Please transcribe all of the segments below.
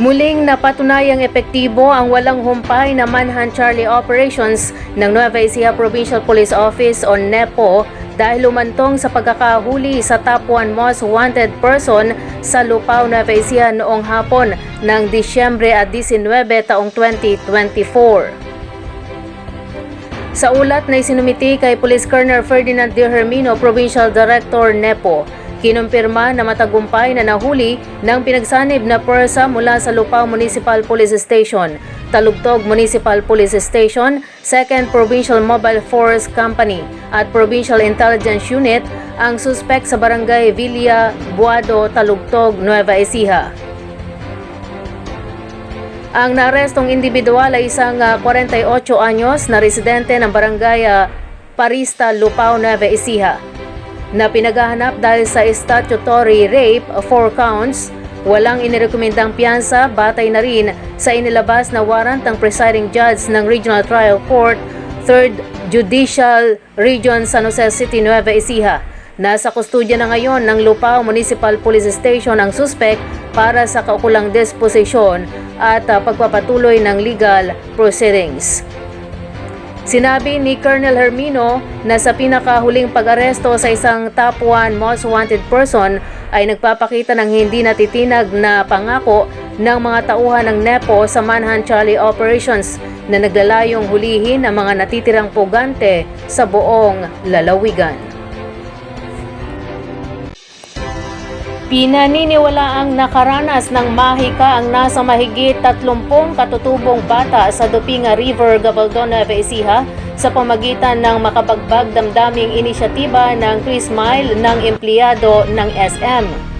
Muling napatunayang epektibo ang walang humpay na Manhunt Charlie Operations ng Nueva Ecija Provincial Police Office o NEPO dahil umantong sa pagkakahuli sa top 1 most wanted person sa Lupao, Nueva Ecija noong hapon ng Disyembre at 19 taong 2024. Sa ulat na isinumiti kay Police Colonel Ferdinand De Hermino, Provincial Director NEPO, kinumpirma na matagumpay na nahuli ng pinagsanib na persa mula sa Lupao Municipal Police Station, Talugtog Municipal Police Station, 2nd Provincial Mobile Force Company at Provincial Intelligence Unit ang suspect sa barangay Villa Buado, Talugtog, Nueva Ecija. Ang naarestong individual ay isang ah, 48 anyos na residente ng barangay ah, Parista, Lupao, Nueva Ecija na pinagahanap dahil sa statutory rape, 4 counts, walang inirekomendang piyansa, batay na rin sa inilabas na warrant ng presiding judge ng Regional Trial Court, 3rd Judicial Region San Jose City, Nueva Ecija. Nasa kustudya na ngayon ng Lupao Municipal Police Station ang suspect para sa kaukulang disposisyon at pagpapatuloy ng legal proceedings. Sinabi ni Colonel Hermino na sa pinakahuling pag-aresto sa isang top 1 most wanted person ay nagpapakita ng hindi natitinag na pangako ng mga tauhan ng NEPO sa Manhunt Charlie Operations na naglalayong hulihin ang mga natitirang pugante sa buong lalawigan. Pinaniniwala ang nakaranas ng mahika ang nasa mahigit 30 katutubong bata sa Dupinga River, Gabaldon, Nueva Ecija sa pamagitan ng makabagbag damdaming inisyatiba ng Chris Mile ng empleyado ng SM.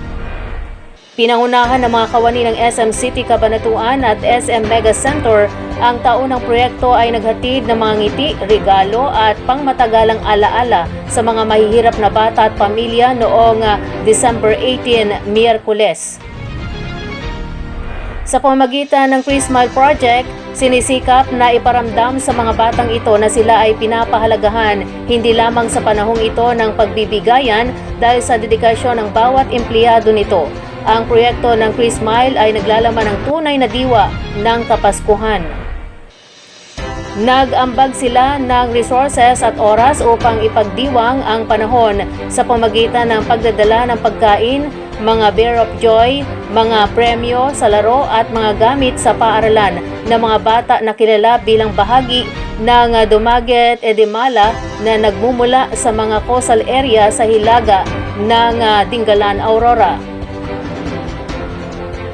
Pinangunahan ng mga kawani ng SM City Cabanatuan at SM Mega Center, ang taunang proyekto ay naghatid ng mga ngiti, regalo at pangmatagalang alaala sa mga mahihirap na bata at pamilya noong ah, December 18, Miyerkules. Sa pamagitan ng Chris Smile Project, sinisikap na iparamdam sa mga batang ito na sila ay pinapahalagahan hindi lamang sa panahong ito ng pagbibigayan dahil sa dedikasyon ng bawat empleyado nito. Ang proyekto ng Chris Smile ay naglalaman ng tunay na diwa ng Kapaskuhan. Nag-ambag sila ng resources at oras upang ipagdiwang ang panahon sa pamagitan ng pagdadala ng pagkain, mga bear of joy, mga premyo sa laro at mga gamit sa paaralan ng mga bata na kilala bilang bahagi ng Dumaguete Edimala na nagmumula sa mga coastal area sa hilaga ng Dingalan, Aurora.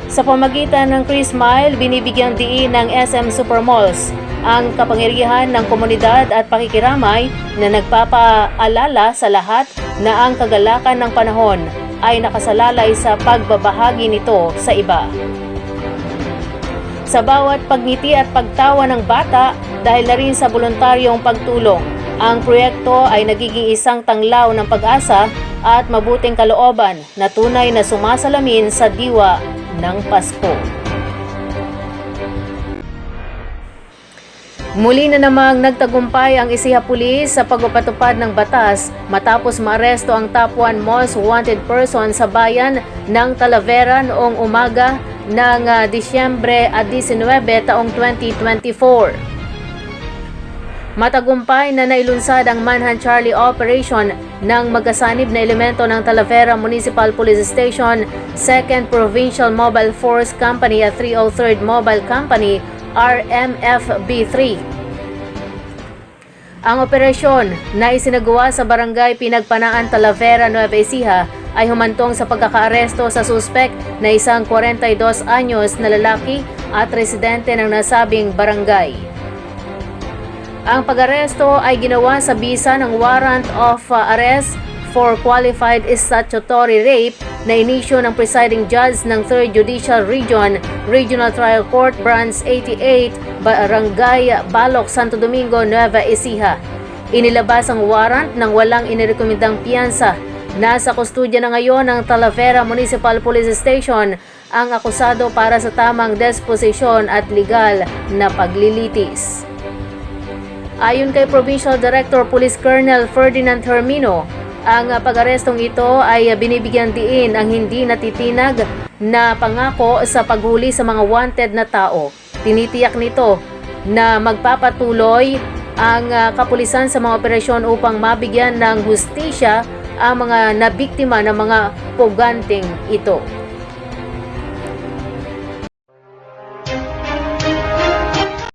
Sa pamagitan ng Chris Smile, binibigyang diin ng SM Supermalls ang kapangyarihan ng komunidad at pakikiramay na nagpapaalala sa lahat na ang kagalakan ng panahon ay nakasalalay sa pagbabahagi nito sa iba. Sa bawat pagngiti at pagtawa ng bata dahil na rin sa voluntaryong pagtulong, ang proyekto ay nagiging isang tanglaw ng pag-asa at mabuting kalooban na tunay na sumasalamin sa diwa ng Pasko. Muli na namang nagtagumpay ang Isiha Police sa pagpapatupad ng batas matapos maaresto ang top 1 most wanted person sa bayan ng Talavera noong umaga ng ah, Disyembre at 19 taong 2024. Matagumpay na nailunsad ang Manhunt Charlie Operation ng magkasanib na elemento ng Talavera Municipal Police Station, 2nd Provincial Mobile Force Company at 303rd Mobile Company RMFB3. Ang operasyon na isinagawa sa barangay Pinagpanaan Talavera, Nueva Ecija ay humantong sa pagkakaaresto sa suspek na isang 42 anyos na lalaki at residente ng nasabing barangay. Ang pag-aresto ay ginawa sa bisa ng warrant of uh, arrest for qualified statutory rape na inisyo ng presiding judge ng 3rd Judicial Region Regional Trial Court Branch 88 Barangay Balok, Santo Domingo, Nueva Ecija. Inilabas ang warrant ng walang inirekomendang piyansa. Nasa kustudya na ngayon ng Talavera Municipal Police Station ang akusado para sa tamang disposisyon at legal na paglilitis. Ayon kay Provincial Director Police Colonel Ferdinand Hermino, Ang pag-arestong ito ay binibigyan diin ang hindi natitinag na pangako sa paghuli sa mga wanted na tao. Tinitiyak nito na magpapatuloy ang ah, kapulisan sa mga operasyon upang mabigyan ng hustisya ang mga nabiktima ng mga poganting ito.